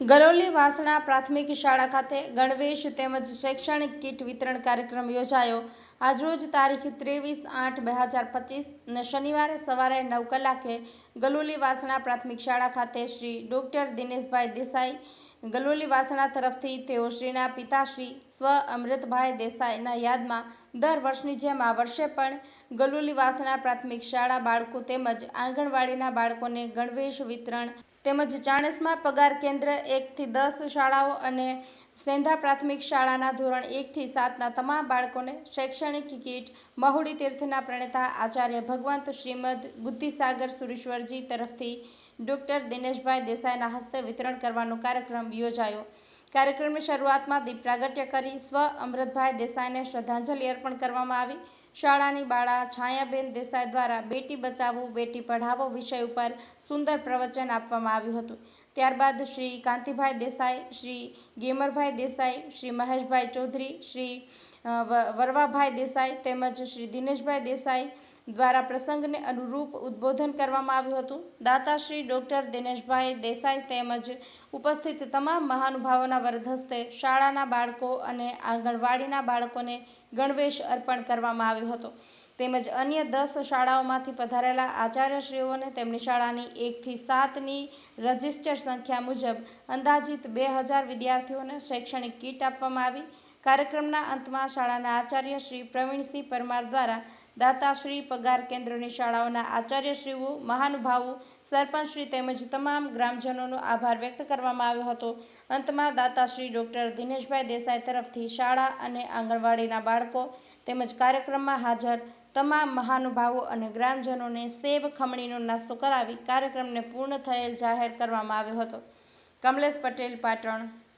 ગલોલી વાસણા પ્રાથમિક શાળા ખાતે ગણવેશ તેમજ શૈક્ષણિક કીટ વિતરણ કાર્યક્રમ યોજાયો. આજરોજ તારીખ ત્રેવીસ આઠ બે હજાર પચીસ ને શનિવારે સવારે નવ કલાકે ગલોલી વાસણા પ્રાથમિક શાળા ખાતે શ્રી ડૉક્ટર દિનેશભાઈ દેસાઈ ગલોલી વાસણા તરફથી તેઓ શ્રીના પિતાશ્રી સ્વ અમૃતભાઈ દેસાઈના યાદમાં દર વર્ષની જેમ આ વર્ષે પણ ગલોલી વાસણા પ્રાથમિક શાળા બાળકો તેમજ આંગણવાડીના બાળકોને ગણવેશ વિતરણ તેમજ ચાણસમાં પગાર કેન્દ્ર એકથી દસ શાળાઓ અને સેંધા પ્રાથમિક શાળાના ધોરણ એકથી સાતના તમામ બાળકોને શૈક્ષણિક કીટ મહુડી તીર્થના પ્રણેતા આચાર્ય ભગવંત શ્રીમદ બુદ્ધિસાગર સુરેશ્વરજી તરફથી ડૉક્ટર દિનેશભાઈ દેસાઈના હસ્તે વિતરણ કરવાનો કાર્યક્રમ યોજાયો. કાર્યક્રમની શરૂઆતમાં દીપ પ્રાગટ્ય કરી સ્વ અમૃતભાઈ દેસાઈને શ્રદ્ધાંજલિ અર્પણ કરવામાં આવી. શાળાની બાળા છાયાબેન દેસાઈ દ્વારા બેટી બચાવો, બેટી પઢાવો વિષય ઉપર સુંદર પ્રવચન આપવામાં આવ્યું હતું. ત્યારબાદ શ્રી કાંતિભાઈ દેસાઈ, શ્રી ગેમરભાઈ દેસાઈ, શ્રી મહેશભાઈ ચૌધરી, શ્રી વરવાભાઈ દેસાઈ તેમજ શ્રી દિનેશભાઈ દેસાઈ દ્વારા પ્રસંગને અનુરૂપ ઉદ્બોધન કરવામાં આવ્યું હતું. દાતાશ્રી ડૉક્ટર દિનેશભાઈ દેસાઈ તેમજ ઉપસ્થિત તમામ મહાનુભાવોના વરદહસ્તે શાળાના બાળકો અને આંગણવાડીના બાળકોને ગણવેશ અર્પણ કરવામાં આવ્યો હતો. તેમજ અન્ય દસ શાળાઓમાંથી પધારેલા આચાર્યશ્રીઓને તેમની શાળાની એકથી સાતની રજિસ્ટર સંખ્યા મુજબ અંદાજિત બે હજાર વિદ્યાર્થીઓને શૈક્ષણિક કીટ આપવામાં આવી. કાર્યક્રમના અંતમાં શાળાના આચાર્ય શ્રી પ્રવીણસિંહ પરમાર દ્વારા દાતાશ્રી પગાર કેન્દ્રની શાળાઓના આચાર્યશ્રીઓ, મહાનુભાવો, સરપંચશ્રી તેમજ તમામ ગ્રામજનોનો આભાર વ્યક્ત કરવામાં આવ્યો હતો. અંતમાં દાતાશ્રી ડૉક્ટર દિનેશભાઈ દેસાઈ તરફથી શાળા અને આંગણવાડીના બાળકો તેમજ કાર્યક્રમમાં હાજર તમામ મહાનુભાવો અને ગ્રામજનોને સેવ ખમણીનો નાસ્તો કરાવી કાર્યક્રમને પૂર્ણ થયેલ જાહેર કરવામાં આવ્યો હતો. કમલેશ પટેલ, પાટણ.